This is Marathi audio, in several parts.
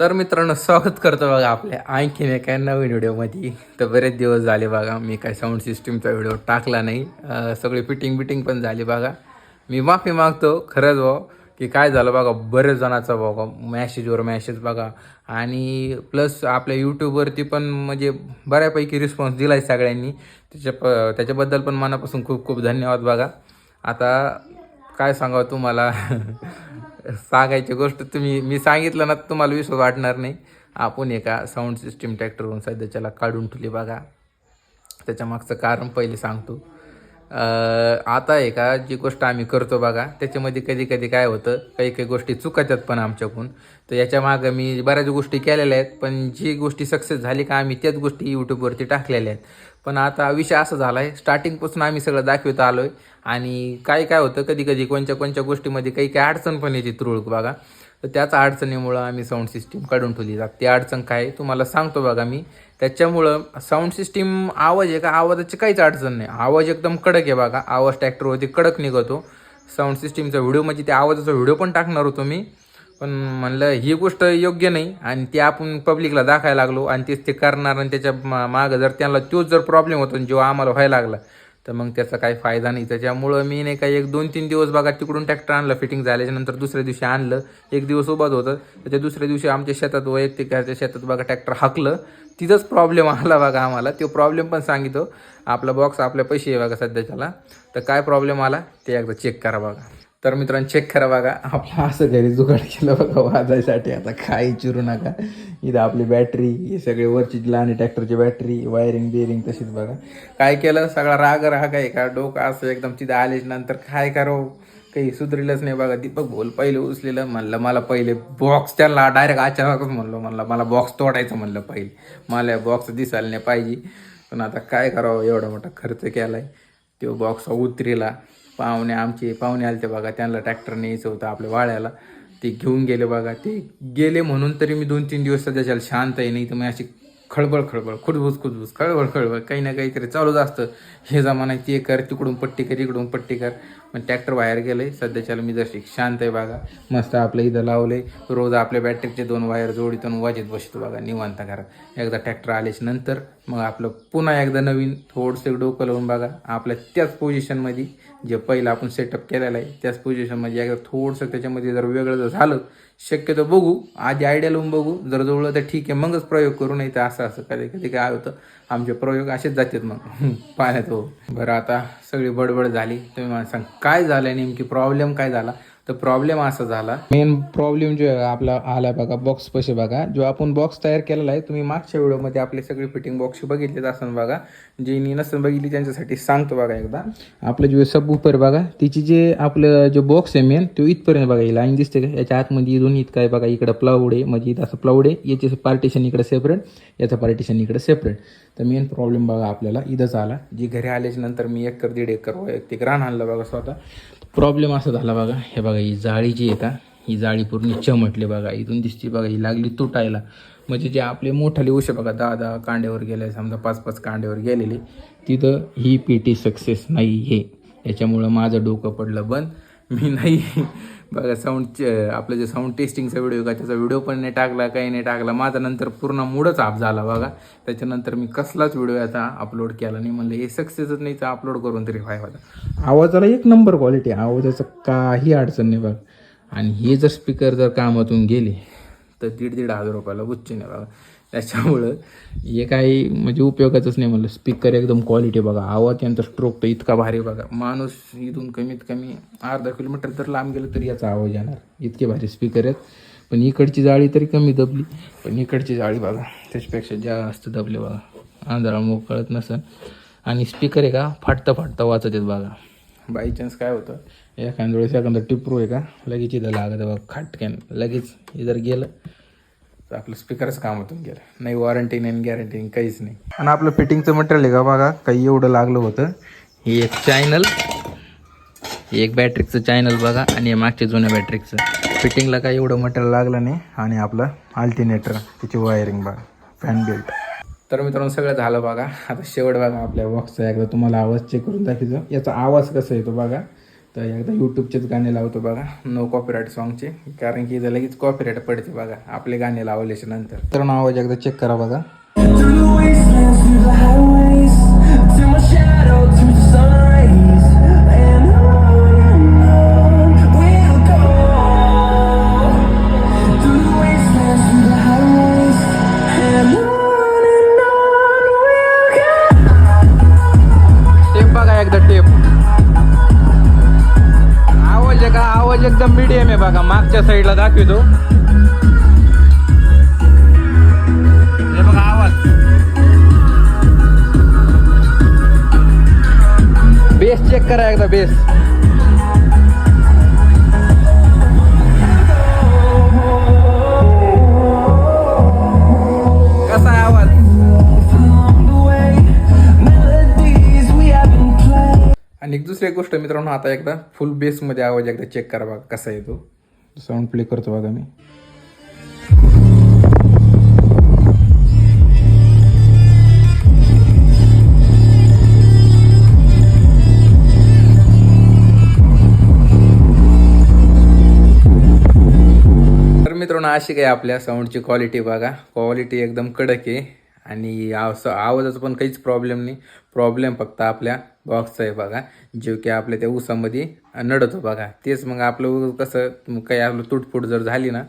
तर मित्रांनो स्वागत करतो बघा आपल्या आणखीन एका नवीन व्हिडिओमध्ये. तर बरेच दिवस झाले बघा मी काय साऊंड सिस्टीमचा व्हिडिओ टाकला नाही. सगळी फिटिंग बिटिंग पण झाली बघा. मी माफी मागतो खरंच भाऊ की काय झालं बघा बरेच जणाचा बघा मॅसेजवर मॅसेज बघा. आणि प्लस आपल्या यूट्यूबवरती पण म्हणजे बऱ्यापैकी रिस्पॉन्स दिला आहे सगळ्यांनी. त्याच्या प त्याच्याबद्दल पण मनापासून खूप खूप धन्यवाद बघा. आता काय सांगावं तुम्हाला? सांगायची गोष्ट तुम्ही मी सांगितलं ना तुम्हाला विश्वास वाटणार नाही. आपण एका साऊंड सिस्टीम ट्रॅक्टरवरून सध्याच्याला काढून ठेवली बघा. त्याच्या मागचं कारण पहिले सांगतो. आता आहे का जी गोष्ट आम्ही करतो बघा त्याच्यामध्ये कधी कधी काय होतं काही काही गोष्टी चुकतात पण आमच्याकडून. तर याच्या मागं मी बऱ्याच गोष्टी केलेल्या आहेत पण जी गोष्टी सक्सेस झाली का आम्ही त्याच गोष्टी यूट्यूबवरती टाकलेल्या आहेत. पण आता विषय असा झाला आहे स्टार्टिंगपासून आम्ही सगळं दाखवत आलो आहे आणि काय काय होतं कधी कधी कोणत्या कोणत्या गोष्टीमध्ये काही काही अडचण पण येते तुरळक बघा. तर त्याच अडचणीमुळं आम्ही साऊंड सिस्टीम काढून ठेवली. जात ती अडचण काय आहे तुम्हाला सांगतो बघा मी. त्याच्यामुळं साऊंड सिस्टीम आवाज आहे का? आवाजाची काहीच अडचण नाही. आवाज एकदम कडक आहे बघा. आवाज ट्रॅक्टरवरती कडक निघतो. साऊंड सिस्टीमचा व्हिडिओ म्हणजे त्या आवाजाचा व्हिडिओ पण टाकणार होतो मी. पण म्हणलं ही गोष्ट योग्य नाही. आणि ते आपण पब्लिकला दाखायला लागलो. आणि तेच ते करणार आणि त्याच्या मा मागं जर त्यांना तोच जर प्रॉब्लेम होतो जो आम्हाला व्हायला लागला तर मग त्याचा काही फायदा नाही. त्याच्यामुळं मी नाही काही एक दोन तीन दिवस बघा तिकडून ट्रॅक्टर आणलं फिटिंग झाल्याच्यानंतर दुसऱ्या दिवशी आणलं. एक दिवस उभाच होतं. त्याच्या दुसऱ्या दिवशी आमच्या शेतात वैयक्तिक घरच्या शेतात बघा ट्रॅक्टर हाकलं. तिथंच प्रॉब्लेम आला बघा आम्हाला. तो प्रॉब्लेम पण सांगितो आपला बॉक्स आपल्या पैसे आहे बघा सध्याच्याला. तर काय प्रॉब्लेम आला? ते एकदा चेक करा बघा. तर मित्रांनो चेक करा बघा. आपलं असं घरी जुगाड केलं बघा वाजायसाठी. आता काही चिरू नका. इथं आपली बॅटरी हे सगळे वरची लहान ट्रॅक्टरची बॅटरी वायरिंग बिअरिंग तशीच बघा. काय केलं? सगळा राग राग आहे का? डोकं असं एकदम तिथं आलेच नंतर काय करो काही सुधरीलच नाही बघा. दीपक बोल पहिले उचलेलं म्हणलं मला पहिले बॉक्स त्याला डायरेक्ट अचानकच म्हणलो. म्हणलं मला बॉक्स तोडायचं म्हणलं पहिले. मला बॉक्स दिसायला नाही पाहिजे. पण आता काय करावं? एवढा मोठा खर्च केला आहे तो बॉक्स उतरीला. पाहुणे आमचे पाहुणे आले ते बघा त्यांना ट्रॅक्टर न्यायचं होतं आपल्या वाळ्याला ते घेऊन गेले बघा ते गेले म्हणून तरी मी दोन तीन दिवस सध्याच्याला शांत आहे नाही तर मी अशी खळबळ खळबळ खुडबुस खुटबूस खळबळ खळबळ काही ना काहीतरी चालूच असतं. हे जमाना ते कर तिकडून पट्टी कर इकडून पट्टी कर. पण ट्रॅक्टर बाहेर गेले सध्याच्याला मी जशी शांत आहे बघा. मस्त आपलं इथं लावले रोज आपल्या बॅटरीचे दोन वायर जोडीतून वाजत बसतो बघा. निवांत घरात. एकदा ट्रॅक्टर आल्याच्यानंतर मग आपलं पुन्हा एकदा नवीन थोडंसं डोकं लावून बघा. आपल्या त्याच पोझिशनमध्ये जे पहिलं आपण सेटअप केलेलं आहे त्याच पोझिशनमध्ये एकदा थोडंसं त्याच्यामध्ये जर वेगळं जर झालं शक्यतो बघू. आधी आयडिया लावून बघू. जर जुळलं तर ठीक आहे मगच प्रयोग करू. नाही तर असं असं कधी कधी काय होतं. आमचे प्रयोग असेच जातात मग. पाण्यात हो. बरं आता सगळी बडबड झाली. तुम्ही मला सांग काय झालं नेमकी? प्रॉब्लेम काय झाला? तर प्रॉब्लेम असा झाला. मेन प्रॉब्लेम जो आहे आपला आला बघा बॉक्स पैसे बघा. जो आपण बॉक्स तयार केलेला आहे तुम्ही मागच्या व्हिडिओमध्ये आपले सगळे फिटिंग बॉक्स बघितलेच असं बघा. ज्यांनी नसून बघितली त्यांच्यासाठी सांगतो बघा एकदा. आपलं जे सब उपर बघा तिची जे आपलं जो बॉक्स आहे मेन तो इथपर्यंत बघा येईल लाईन दिसते का? याच्या आतमध्ये दोन्ही इतकं आहे बघा इकडं प्लाऊड आहे म्हणजे इथं असं प्लाऊड आहे याचे पार्टिशन इकडे सेपरेट याचं पार्टिशन इकडे सेपरेट तर मेन प्रॉब्लेम बघा आपल्याला इथंच आला. जी घरी आल्याच्यानंतर मी एकर दीड एकर वैयक्तिक रान आणलं बघा स्वतः. प्रॉब्लेम असा झाला बघा. हे बघा ही जाळी जी आहे का ही जाळी पूर्ण चमटली बघा. इथून दिसते बघा ही लागली तुटायला. म्हणजे जे आपले मोठाले उशे बघा दहा दहा कांड्यावर गेले समजा पाच पाच कांड्यावर गेलेले तिथं ही पेटी सक्सेस नाही आहे याच्यामुळं माझं डोकं पडलं बंद. मी नाही बघा साऊंड आपलं जे साऊंड टेस्टिंगचा व्हिडिओ का त्याचा व्हिडिओ पण नाही टाकला काही नाही टाकला. माझा नंतर पूर्ण मूडच आप झाला बघा. त्याच्यानंतर मी कसलाच व्हिडिओ आता अपलोड केला नाही. म्हणलं हे सक्सेसच नाही तर अपलोड करून तरी व्हाय होता? आवाजाला एक नंबर क्वालिटी आवाजाचं काही अडचण नाही बघा. आणि हे जर स्पीकर जर कामातून गेले तर दीड दीड हजार रुपयाला उच्च नाही बघा. त्याच्यामुळं हे काही म्हणजे उपयोगाचंच नाही म्हणलं. स्पीकर एकदम क्वालिटी बघा. आवाज यांचा स्ट्रोक तर इतका भारी बघा. माणूस इथून कमीत कमी अर्धा किलोमीटर तर लांब गेलं तरी याचा आवाज येणार. इतके भारी स्पीकर आहेत. पण इकडची जाळी तरी कमी दबली. पण इकडची जाळी बघा. त्याच्यापेक्षा जास्त दबले बघा. आंधळा मोकळत कळत आणि स्पीकर आहे का? फाटता फाटता वाचत आहेत बघा. बाय चान्स काय होतं? एखाद्या वेळेस एखादा टिपरू आहे का? लगेच इथं लागत बघा. खाटक्यान. लगेच इधर जर गेलं तर आपलं स्पीकरच कामातून गेलं. नाही वॉरंटी नाही गॅरंटी नाही काहीच नाही. आणि आपलं फिटिंगचं मटेरियल आहे का बघा? काही एवढं लागलं होतं. हे एक चॅनल एक बॅटरीचं चॅनल बघा आणि हे मागच्या जुन्या बॅटरीचं फिटिंगला काही एवढं मटेरियल लागलं नाही आणि आपलं अल्टिनेटर त्याची वायरिंग बघा फॅन बेल्ट तर मित्रांनो सगळं झालं बघा. आता शेवट बघा आपल्या बॉक्सचा एकदा तुम्हाला आवाज चेक करून दाखवतो. याचा आवाज कसा येतो बघा? तर एकदा यूट्यूबचेच गाणे लावतो बघा. नो कॉपीराईट सॉंगचे कारण की इथं लगेच कॉपीराईट पडते बघा. आपले गाणे लावल्याच्या नंतर. तर आवाज एकदा चेक करा बघा. आहे एकदम मिडियम आहे बघा. मागच्या साईडला दाखवतो. हे बघा आवाज. बेस चेक करा एकदा बेस दुसरी एक गोष्ट मित्रांनो आता एकदा फुल बेसमध्ये आवाज एकदा चेक करा बघा कसा येतो साऊंड प्ले करतो बघा मी. तर मित्रांनो अशी काय आपल्या साऊंडची क्वालिटी बघा. क्वालिटी एकदम कडक आहे. आणि आव- आवाजाचा पण काहीच प्रॉब्लेम नाही. प्रॉब्लेम फक्त आपल्या बॉक्सचा आहे बघा. जो की आपल्या त्या ऊसामध्ये नडतो बघा. तेच मग आपलं कसं काही आपलं तुटफूट जर झाली ना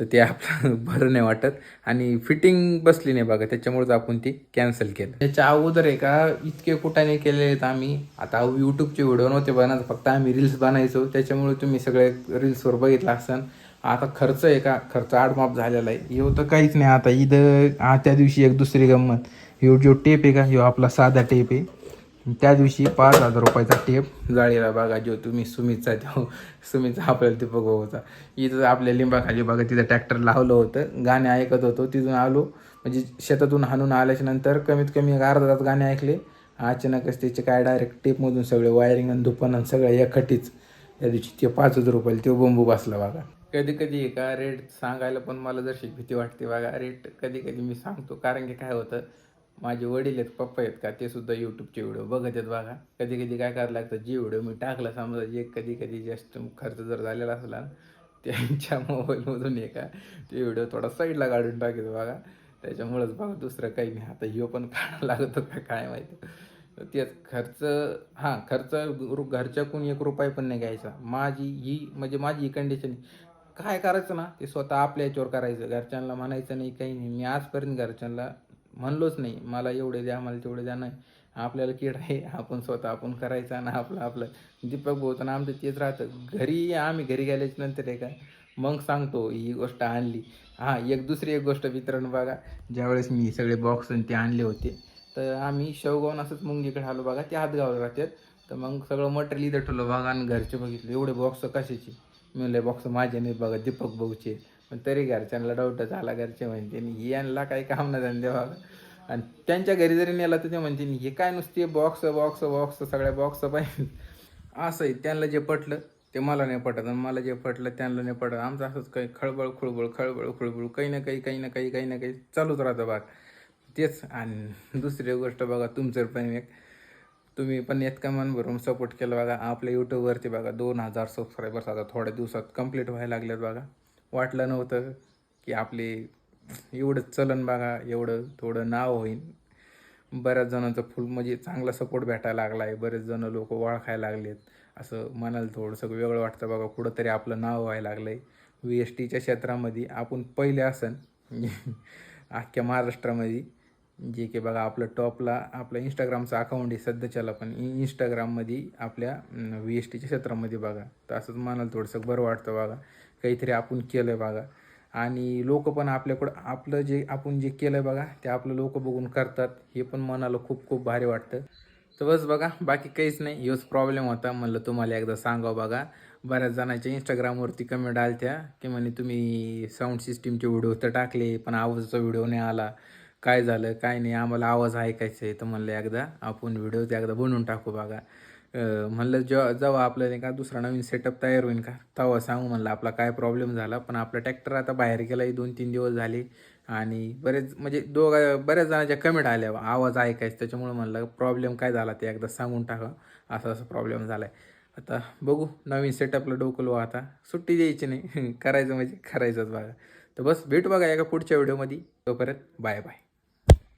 तर ते आपलं बरं नाही वाटत. आणि फिटिंग बसली नाही बघा. त्याच्यामुळेच आपण ती कॅन्सल केलं. त्याच्या अगोदर आहे का इतके कुठाने केले आहेत आम्ही. आता यूट्यूबचे व्हिडिओ नव्हते बनत. फक्त आम्ही रील्स बनायचो. त्याच्यामुळे तुम्ही सगळे रील्सवर बघितलं असन. आता खर्च आहे का? खर्च आडमाप झालेला आहे. ह्यो तर काहीच नाही. आता इथं हा त्या दिवशी एक दुसरी गंमत. ह्यो जो टेप आहे का? ह्यो आपला साधा टेप आहे. त्या दिवशी पाच हजार रुपयाचा टेप जाळीला बघा जो तुम्ही सुमितचा तो सुमितचा आपल्याला ते होता इथं आपल्या लिंबाखाली बघा तिथं ट्रॅक्टर लावलं होतं. गाणे ऐकत होतो तिथून आलो. म्हणजे शेतातून हाणून आल्याच्यानंतर कमीत कमी एक अर्धा तास गाणे ऐकले. अचानकच त्याचे काय डायरेक्ट टेपमधून सगळे वायरिंग आणि दुपन आणि सगळं एकखटीच त्या दिवशी ते पाच हजार रुपयाला तो बंबू बसला बघा. कधी कधी का रेट सांगायला पण मला जशी भीती वाटते बघा. रेट कधी कधी मी सांगतो. कारण की काय होतं माझे वडील आहेत पप्पा आहेत का ते सुद्धा यूट्यूबचे व्हिडिओ बघत आहेत बघा. कधी कधी काय करायला लागतं जे व्हिडिओ मी टाकला समजा जे कधी कधी जास्त खर्च जर झालेला असला त्यांच्या मोबाईलमधून एका ते व्हिडिओ थोडा साईडला काढून टाकत बघा. त्याच्यामुळंच बघा दुसरं काही नाही. आता ह्यो पण काढायला लागतो का काय माहिती. तेच खर्च हां खर्च रु- कोण एक रुपये पण नाही घ्यायचा. माझी ही म्हणजे माझी ही कंडिशन काय करायचं ना ते स्वतः आपल्या याच्यावर करायचं. घरच्यांना म्हणायचं नाही काही नाही मी आजपर्यंत घरच्यांना म्हणलोच नाही मला एवढे द्या मला तेवढे द्या नाही. आपल्याला किड आहे आपण स्वतः आपण करायचं आणि आपलं आपलं. दीपक भाऊ ना आमचं तेच राहतं. घरी आम्ही घरी गेल्याच्यानंतर आहे का मग सांगतो ही गोष्ट आणली. हां एक दुसरी एक गोष्ट वितरण बघा. ज्यावेळेस मी सगळे बॉक्स आणि ते आणले होते तर आम्ही शेवगावून असंच मुंगीकडे आलो बघा ते हातगावला राहतात. तर मग सगळं मटेरियल इथं ठेवलं बघा आणि घरचे बघितले एवढे बॉक्स कशाचे? मी म्हणले बॉक्स माझे नाही बघा दीपक भाऊचे. पण तरी घरच्यांना डाऊट झाला घरचे म्हणते "आणि यांना काही काम नाही धंदे बघा आणि त्यांच्या घरी जरी नेला तर ते म्हणते हे काय नुसते बॉक्स बॉक्स बॉक्स सगळ्या बॉक्स पाहिजे असं आहे त्यांना जे पटलं ते मला नाही पटत. आणि मला जे पटलं त्यांना नाही पटत. आमचं असंच काही खळबळ खुळबळ खळबळ खुळबळ काही ना काही काही ना काही काही ना काही चालूच राहतं बाग. तेच. आणि दुसरी गोष्ट बघा तुमचं पण एक तुम्ही पण इतका मन भरून सपोर्ट केला बघा. आपल्या यूट्यूबवरती बघा दोन हजार सबस्क्रायबर्स आता थोड्या दिवसात कंप्लीट व्हायला लागलेत बघा. वाटलं नव्हतं की आपले एवढं चलन बघा एवढं थोडं नाव होईल बऱ्याच जणांचं फुल म्हणजे चांगला सपोर्ट भेटायला लागला आहे बरेच जण लोक ओळखायला लागलेत. असं मनाला थोडंसं वेगळं वाटतं बघा. कुठंतरी आपलं नाव व्हायला लागलं आहे व्ही एस टीच्या क्षेत्रामध्ये आपण पहिले असन अख्ख्या महाराष्ट्रामध्ये. जे की बघा आपलं टॉपला आपलं इंस्टाग्रामचं अकाउंट आहे सध्याच्याला पण इंस्टाग्राममध्ये आपल्या व्ही एस टीच्या क्षेत्रामध्ये बघा. तर असंच मनाला थोडंसं बरं वाटतं बघा. काहीतरी आपण केलं आहे बघा. आणि लोक पण आपल्याकडं आपलं जे आपण जे केलं आहे बघा ते आपलं लोक बघून करतात. हे पण मनाला खूप खूप भारी वाटतं. तर बस बघा बाकी काहीच नाही. योच प्रॉब्लेम होता. म्हणलं तुम्हाला एकदा सांगावं बघा. बऱ्याच जणांच्या इंस्टाग्रामवरती कमेंट आलत्या की म्हणे तुम्ही साऊंड सिस्टीमचे व्हिडिओ तर टाकले पण आवाजाचा व्हिडिओ नाही आला. काय झालं? काय नाही? आम्हाला आवाज ऐकायचा आहे. तर म्हणलं एकदा आपण व्हिडिओ ते एकदा बनवून टाकू बघा. म्हणलं जेव्हा जेव्हा आपलं नाही का दुसरा नवीन सेटअप तयार होईल का? तेव्हा सांगू म्हणलं आपला काय प्रॉब्लेम झाला? पण आपला ट्रॅक्टर आता बाहेर गेलाही दोन तीन दिवस झाले. आणि बरेच म्हणजे दोघा बऱ्याच जणांच्या कमेंट आल्या आवाज ऐकायचं. त्याच्यामुळे म्हणलं प्रॉब्लेम काय झाला ते एकदा सांगून टाका. असा असा प्रॉब्लेम झाला आहे आता बघू नवीन सेटअपला डोकलो आता. सुट्टी द्यायची नाही. करायचं म्हणजे करायचंच बघा. तर बस भेटू बघा एका पुढच्या व्हिडिओमध्ये तोपर्यंत बाय बाय